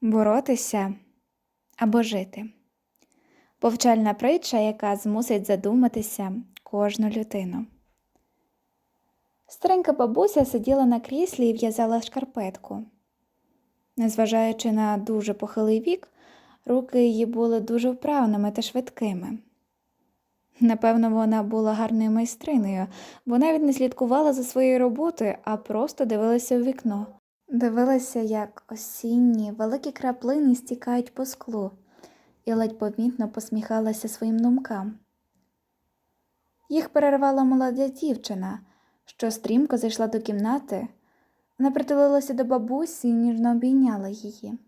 боротися або жити. Повчальна притча, яка змусить задуматися кожну людину. Старенька бабуся сиділа на кріслі і в'язала шкарпетку. Незважаючи на дуже похилий вік, руки її були дуже вправними та швидкими. Напевно, вона була гарною майстринею, бо навіть не слідкувала за своєю роботою, а просто дивилася у вікно. Дивилася, як осінні великі краплини стікають по склу, і ледь помітно посміхалася своїм думкам. Їх перервала молода дівчина, що стрімко зайшла до кімнати, вона притулилася до бабусі і ніжно обійняла її.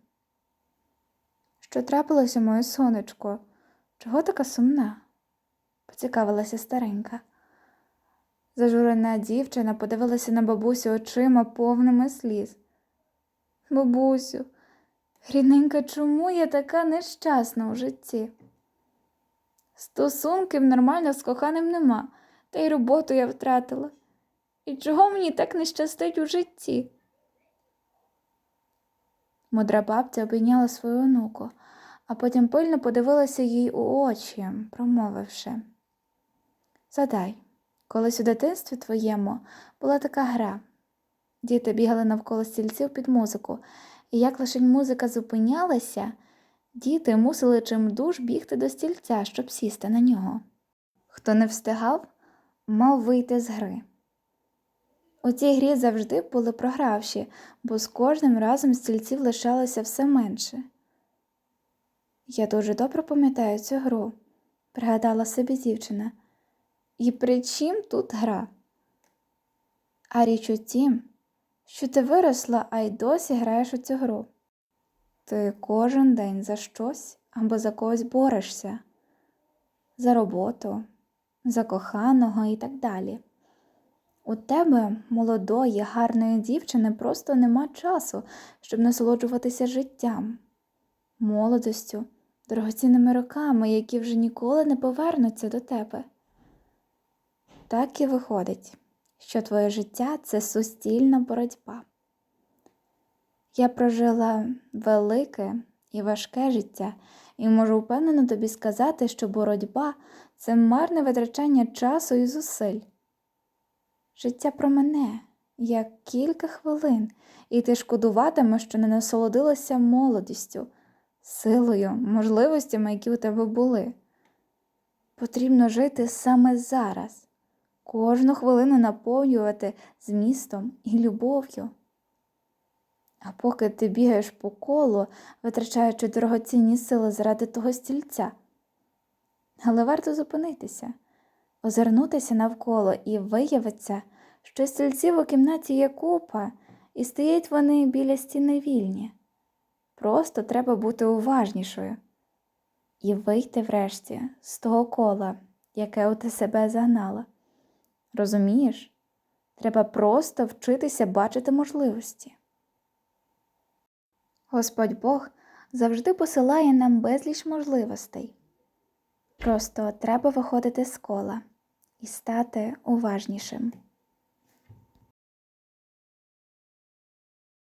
Що трапилося, моє сонечко? Чого така сумна? поцікавилася старенька. Зажурена дівчина подивилася на бабусю очима повними сліз. Бабусю, рідненька, чому я така нещасна у житті? Стосунків нормально з коханим нема, та й роботу я втратила. І чого мені так не щастить у житті? Мудра бабця обійняла свою онуку, а потім пильно подивилася їй у очі, промовивши Задай, колись у дитинстві твоєму була така гра. Діти бігали навколо стільців під музику, і як лише музика зупинялася, діти мусили чимдуж бігти до стільця, щоб сісти на нього. Хто не встигав, мав вийти з гри. У цій грі завжди були програвші, бо з кожним разом стільців лишалося все менше. Я дуже добре пам'ятаю цю гру, пригадала собі дівчина. І при чим тут гра? А річ у тім, що ти виросла, а й досі граєш у цю гру. Ти кожен день за щось або за когось борешся, за роботу, за коханого і так далі. У тебе, молодої, гарної дівчини, просто нема часу, щоб насолоджуватися життям, молодостю, дорогоцінними роками, які вже ніколи не повернуться до тебе. Так і виходить, що твоє життя це суцільна боротьба. Я прожила велике і важке життя, і можу впевнено тобі сказати, що боротьба це марне витрачання часу і зусиль. Життя про мене, як кілька хвилин, і ти шкодуватимеш, що не насолодилася молодістю, силою, можливостями, які у тебе були. Потрібно жити саме зараз, кожну хвилину наповнювати змістом і любов'ю. А поки ти бігаєш по колу, витрачаючи дорогоцінні сили заради того стільця. Але варто зупинитися озирнутися навколо і виявиться, що стільців у кімнаті є купа, і стоять вони біля стіни вільні. Просто треба бути уважнішою і вийти врешті з того кола, яке у ти себе загнала. Розумієш? Треба просто вчитися бачити можливості. Господь Бог завжди посилає нам безліч можливостей. Просто треба виходити з кола і стати уважнішим.